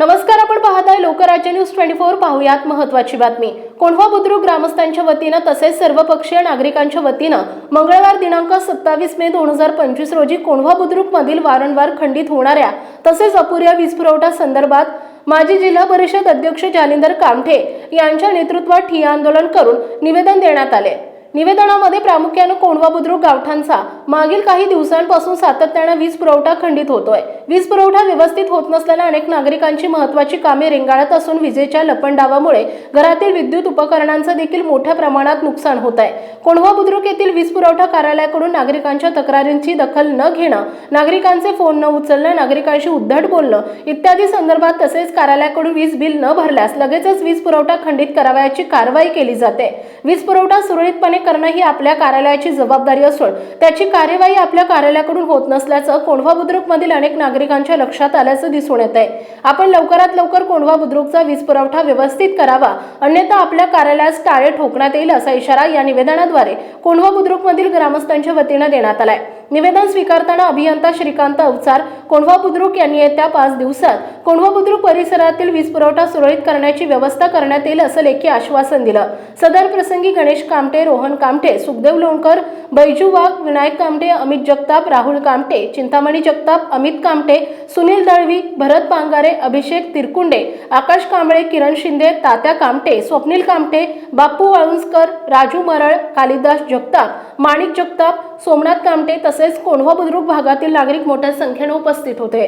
नमस्कार आपण पाहताय लोकराज्य न्यूज ट्वेंटी फोर. पाहुयात महत्वाची बातमी. कोंढवा बुद्रुक ग्रामस्थांच्या वतीनं तसेच सर्वपक्षीय नागरिकांच्या वतीनं मंगळवार दिनांक सत्तावीस मे दोन हजार पंचवीस रोजी कोंढवा बुद्रुक मधील वारंवार खंडित होणाऱ्या तसेच अपुऱ्या वीज पुरवठा संदर्भात माजी जिल्हा परिषद अध्यक्ष जालिंदर कामठे यांच्या नेतृत्वात ठिय्या आंदोलन करून निवेदन देण्यात आले. निवेदनामध्ये प्रामुख्यानं कोंढवा बुद्रुक गावठांचा मागील काही दिवसांपासून सातत्यानं वीज पुरवठा खंडित होतोय. वीज पुरवठा व्यवस्थित होत नसल्यानं अनेक नागरिकांची महत्वाची कामे रेंगाळत असून विजेच्या लपंडावामुळे घरातील विद्युत उपकरणांचं देखील मोठ्या प्रमाणात नुकसान होत आहे कोंढवा बुद्रुक येथील वीज पुरवठा कार्यालयाकडून नागरिकांच्या तक्रारींची दखल न घेणं नागरिकांचे फोन न उचलणं नागरिकांशी उद्धट बोलणं इत्यादी संदर्भात तसेच कार्यालयाकडून वीज बिल न भरल्यास लगेचच वीज पुरवठा खंडित करावयाची कारवाई केली जाते. वीज पुरवठा सुरळीतपणे करणं ही आपल्या कार्यालयाची जबाबदारी असून त्याची कार्यवाही आपल्या कार्यालयाकडून होत नसल्याचं कोंढवा बुद्रुकमधील अनेक नागरिकांच्या लक्षात आल्याचं दिसून येत आहे आपण लवकरात लवकर कोंढवा बुद्रुकचा वीज पुरवठा व्यवस्थित करावा अन्यथा आपल्या कार्यालयास टाळे ठोकण्यात येईल असा इशारा या निवेदनाद्वारे कोंढवा बुद्रुकमधील ग्रामस्थांच्या वतीनं देण्यात आलाय. निवेदन स्वीकारताना अभियंता श्रीकांत अवचार कोंढवा बुद्रुक यांनी येत्या पाच दिवसात कोंढवा बुद्रुक परिसरातील वीज पुरवठा सुरळीत करण्याची व्यवस्था करण्यात येईल असं लेखी आश्वासन दिलं. सदर प्रसंगी गणेश कामटे रोहन कामटे सुखदेव लोणकर बैजू वाघ विनायक कामटे अमित जगताप राहुल कामटे चिंतामणी जगताप अमित कामटे सुनील दळवी भरत पांगारे अभिषेक तिरकुंडे आकाश कांबळे किरण शिंदे तात्या कामटे स्वप्नील कामटे बापू वाळुंजकर राजू मरळ कालिदास जगताप माणिक जगताप सोमनाथ कामटे तसेच कोंढवा बुद्रुक भागातील नागरिक मोठ्या संख्येने उपस्थित होते.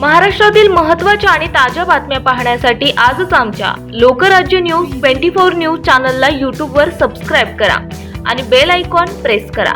महाराष्ट्रातील महत्त्वाच्या आणि ताज्या बातम्या पाहण्यासाठी आजच आमच्या Lokrajya news twenty four news चॅनलला यूट्यूबवर सबस्क्राईब करा आणि बेल आयकॉन प्रेस करा.